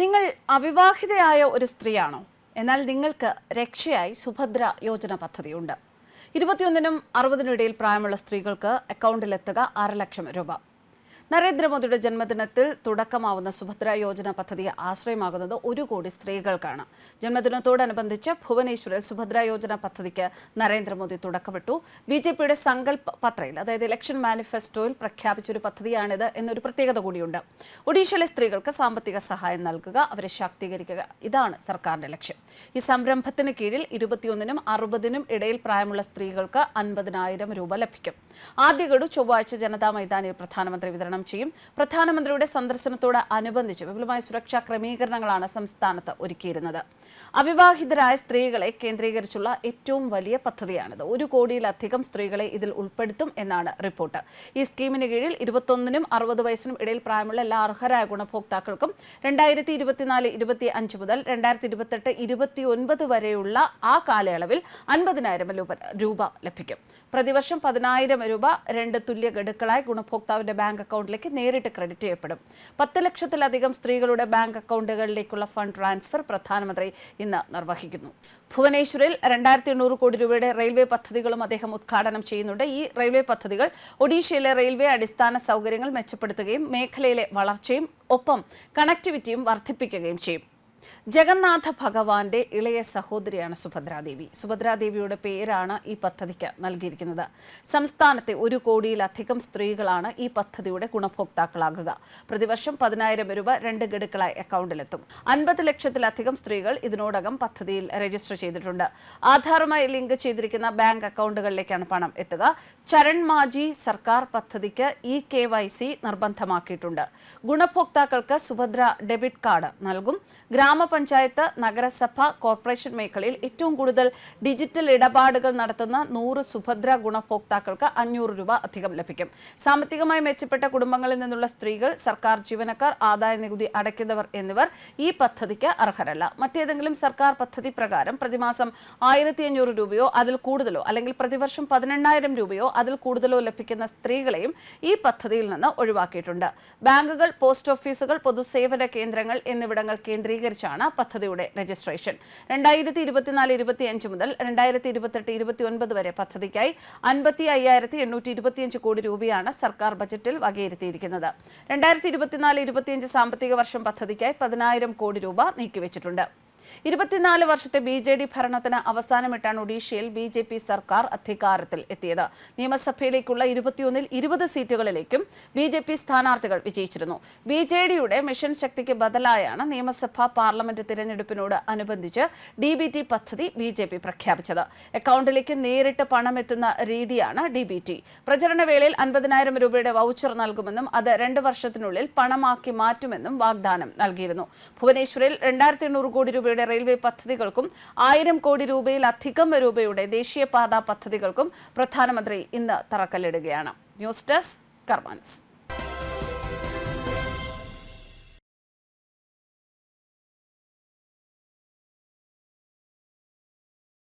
നിങ്ങൾ അവിവാഹിതയായ ഒരു സ്ത്രീയാണോ? എന്നാൽ നിങ്ങൾക്ക് രക്ഷയായി സുഭദ്ര യോജന പദ്ധതിയുണ്ട്. ഇരുപത്തിയൊന്നിനും അറുപതിനും ഇടയിൽ പ്രായമുള്ള സ്ത്രീകൾക്ക് അക്കൗണ്ടിലെത്തുക അര ലക്ഷം രൂപ. നരേന്ദ്രമോദിയുടെ ജന്മദിനത്തിൽ തുടക്കമാവുന്ന സുഭദ്ര യോജന പദ്ധതി ആശ്രയമാകുന്നത് ഒരു കോടി സ്ത്രീകൾക്കാണ്. ജന്മദിനത്തോടനുബന്ധിച്ച് ഭുവനേശ്വരിൽ സുഭദ്ര യോജന പദ്ധതിക്ക് നരേന്ദ്രമോദി തുടക്കമിട്ടു. ബി ജെ പിയുടെ സങ്കല്പ പത്രയിൽ അതായത് ഇലക്ഷൻ മാനിഫെസ്റ്റോയിൽ പ്രഖ്യാപിച്ചൊരു പദ്ധതിയാണിത് എന്നൊരു പ്രത്യേകത കൂടിയുണ്ട്. ഒഡീഷയിലെ സ്ത്രീകൾക്ക് സാമ്പത്തിക സഹായം നൽകുക അവരെ ശാക്തീകരിക്കുക ഇതാണ് സർക്കാരിന്റെ ലക്ഷ്യം. ഈ സംരംഭത്തിന് കീഴിൽ ഇരുപത്തിയൊന്നിനും അറുപതിനും ഇടയിൽ പ്രായമുള്ള സ്ത്രീകൾക്ക് അൻപതിനായിരം രൂപ ലഭിക്കും. ആദ്യ ചൊവ്വാഴ്ച ജനതാ മൈതാനിയിൽ പ്രധാനമന്ത്രി വിതരണം ചെയ്യും. പ്രധാനമന്ത്രിയുടെ സന്ദർശനത്തോട് അനുബന്ധിച്ച് വിപുലമായ സുരക്ഷാ ക്രമീകരണങ്ങളാണ് സംസ്ഥാനത്ത് ഒരുക്കിയിരുന്നത്. അവിവാഹിതരായ സ്ത്രീകളെ കേന്ദ്രീകരിച്ചുള്ള ഏറ്റവും വലിയ പദ്ധതിയാണിത്. ഒരു കോടിയിലധികം സ്ത്രീകളെ ഇതിൽ ഉൾപ്പെടുത്തും എന്നാണ് റിപ്പോർട്ട്. ഈ സ്കീമിന് കീഴിൽ ഇരുപത്തൊന്നിനും അറുപത് വയസ്സിനും ഇടയിൽ പ്രായമുള്ള എല്ലാ അർഹരായ ഗുണഭോക്താക്കൾക്കും രണ്ടായിരത്തി ഇരുപത്തിനാല് ഇരുപത്തി അഞ്ച് മുതൽ രണ്ടായിരത്തി ഇരുപത്തെട്ട് ഇരുപത്തി ഒൻപത് വരെയുള്ള ആ കാലയളവിൽ അൻപതിനായിരം രൂപ ലഭിക്കും. പ്രതിവർഷം പതിനായിരം രൂപ രണ്ട് തുല്യ ഗഡുക്കളായി ഗുണഭോക്താവിന്റെ ബാങ്ക് അക്കൗണ്ടിലേക്ക് നേരിട്ട് ക്രെഡിറ്റ് ചെയ്യപ്പെടും. പത്ത് ലക്ഷത്തിലധികം സ്ത്രീകളുടെ ബാങ്ക് അക്കൗണ്ടുകളിലേക്കുള്ള ഫണ്ട് ട്രാൻസ്ഫർ പ്രധാനമന്ത്രി ഇന്ന് നിർവഹിക്കുന്നു. ഭുവനേശ്വറിൽ രണ്ടായിരത്തി എണ്ണൂറ് കോടി രൂപയുടെ റെയിൽവേ പദ്ധതികളും അദ്ദേഹം ഉദ്ഘാടനം ചെയ്യുന്നുണ്ട്. ഈ റെയിൽവേ പദ്ധതികൾ ഒഡീഷയിലെ റെയിൽവേ അടിസ്ഥാന സൗകര്യങ്ങൾ മെച്ചപ്പെടുത്തുകയും മേഖലയിലെ വളർച്ചയും ഒപ്പം കണക്ടിവിറ്റിയും വർദ്ധിപ്പിക്കുകയും ചെയ്യും. ജഗന്നാഥ ഭഗവാന്റെ ഇളയ സഹോദരിയാണ് സുഭദ്രാദേവി. സുഭദ്രാദേവിയുടെ പേരാണ് ഈ പദ്ധതിക്ക് നൽകിയിരിക്കുന്നത്. സംസ്ഥാനത്തെ ഒരു കോടിയിലധികം സ്ത്രീകളാണ് ഈ പദ്ധതിയുടെ ഗുണഭോക്താക്കളാകുക. പ്രതിവർഷം പതിനായിരം രൂപ രണ്ട് ഗഡുക്കളായി അക്കൗണ്ടിലെത്തും. അൻപത് ലക്ഷത്തിലധികം സ്ത്രീകൾ ഇതിനോടകം പദ്ധതിയിൽ രജിസ്റ്റർ ചെയ്തിട്ടുണ്ട്. ആധാറുമായി ലിങ്ക് ചെയ്തിരിക്കുന്ന ബാങ്ക് അക്കൗണ്ടുകളിലേക്കാണ് പണം എത്തുക. ചരൺ മാജി സർക്കാർ പദ്ധതിക്ക് ഇ കെ വൈ സി നിർബന്ധമാക്കിയിട്ടുണ്ട്. ഗുണഭോക്താക്കൾക്ക് സുഭദ്ര ഡെബിറ്റ് കാർഡ് നൽകും. ഗ്രാമപഞ്ചായത്ത് നഗരസഭ കോർപ്പറേഷൻ മേഖലയിൽ ഏറ്റവും കൂടുതൽ ഡിജിറ്റൽ ഇടപാടുകൾ നടത്തുന്ന നൂറ് സുഭദ്ര ഗുണഭോക്താക്കൾക്ക് അഞ്ഞൂറ് രൂപ അധികം ലഭിക്കും. സാമ്പത്തികമായി മെച്ചപ്പെട്ട കുടുംബങ്ങളിൽ നിന്നുള്ള സ്ത്രീകൾ സർക്കാർ ജീവനക്കാർ ആദായ നികുതി അടയ്ക്കുന്നവർ എന്നിവർ ഈ പദ്ധതിക്ക് അർഹരല്ല. മറ്റേതെങ്കിലും സർക്കാർ പദ്ധതി പ്രകാരം പ്രതിമാസം ആയിരത്തി അഞ്ഞൂറ് രൂപയോ അതിൽ കൂടുതലോ അല്ലെങ്കിൽ പ്രതിവർഷം പതിനെണ്ണായിരം രൂപയോ അതിൽ കൂടുതലോ ലഭിക്കുന്ന സ്ത്രീകളെയും ഈ പദ്ധതിയിൽ നിന്ന് ഒഴിവാക്കിയിട്ടുണ്ട്. ബാങ്കുകൾ പോസ്റ്റ് ഓഫീസുകൾ പൊതുസേവന കേന്ദ്രങ്ങൾ എന്നിവിടങ്ങൾ കേന്ദ്രീകരിച്ചാണ് പദ്ധതിയുടെ രജിസ്ട്രേഷൻ. രണ്ടായിരത്തി ഇരുപത്തിനാല് ഇരുപത്തിയഞ്ച് മുതൽ രണ്ടായിരത്തി ഇരുപത്തെട്ട് ഇരുപത്തി ഒൻപത് വരെ പദ്ധതിക്കായി അൻപത്തി അയ്യായിരത്തി എണ്ണൂറ്റി ഇരുപത്തിയഞ്ച് കോടി രൂപയാണ് സർക്കാർ ബജറ്റിൽ വകയിരുത്തിയിരിക്കുന്നത്. രണ്ടായിരത്തി ഇരുപത്തിനാല് ഇരുപത്തിയഞ്ച് സാമ്പത്തിക വർഷം പദ്ധതിക്കായി പതിനായിരം കോടി രൂപ നീക്കിവെച്ചിട്ടുണ്ട്. ഇരുപത്തിനാല് വർഷത്തെ ബി ജെ ഡി ഭരണത്തിന് അവസാനമിട്ടാണ് ഒഡീഷയിൽ ബി ജെ പി സർക്കാർ അധികാരത്തിൽ എത്തിയത്. നിയമസഭയിലേക്കുള്ള ഇരുപത്തിയൊന്നിൽ ഇരുപത് സീറ്റുകളിലേക്കും ബി ജെ പി സ്ഥാനാർത്ഥികൾ വിജയിച്ചിരുന്നു. ബി ജെ ഡിയുടെ മിഷൻ ശക്തിക്ക് ബദലായാണ് നിയമസഭാ പാർലമെന്റ് തിരഞ്ഞെടുപ്പിനോട് അനുബന്ധിച്ച് ഡി ബി ടി പദ്ധതി ബി ജെ പി പ്രഖ്യാപിച്ചത്. അക്കൗണ്ടിലേക്ക് നേരിട്ട് പണം എത്തുന്ന രീതിയാണ് ഡി ബി ടി. പ്രചരണ വേളയിൽ അൻപതിനായിരം രൂപയുടെ വൗച്ചർ നൽകുമെന്നും അത് രണ്ട് വർഷത്തിനുള്ളിൽ പണമാക്കി മാറ്റുമെന്നും വാഗ്ദാനം നൽകിയിരുന്നു. ഭുവനേശ്വറിൽ രണ്ടായിരത്തി എണ്ണൂറ് കോടി രൂപയുടെ റെയിൽവേ പദ്ധതികൾക്കും ആയിരം കോടി രൂപയിലധികം രൂപയുടെ ദേശീയപാത പദ്ധതികൾക്കും പ്രധാനമന്ത്രി ഇന്ന് തറക്കല്ലിടുകയാണ്. News desk കർമാൻസ്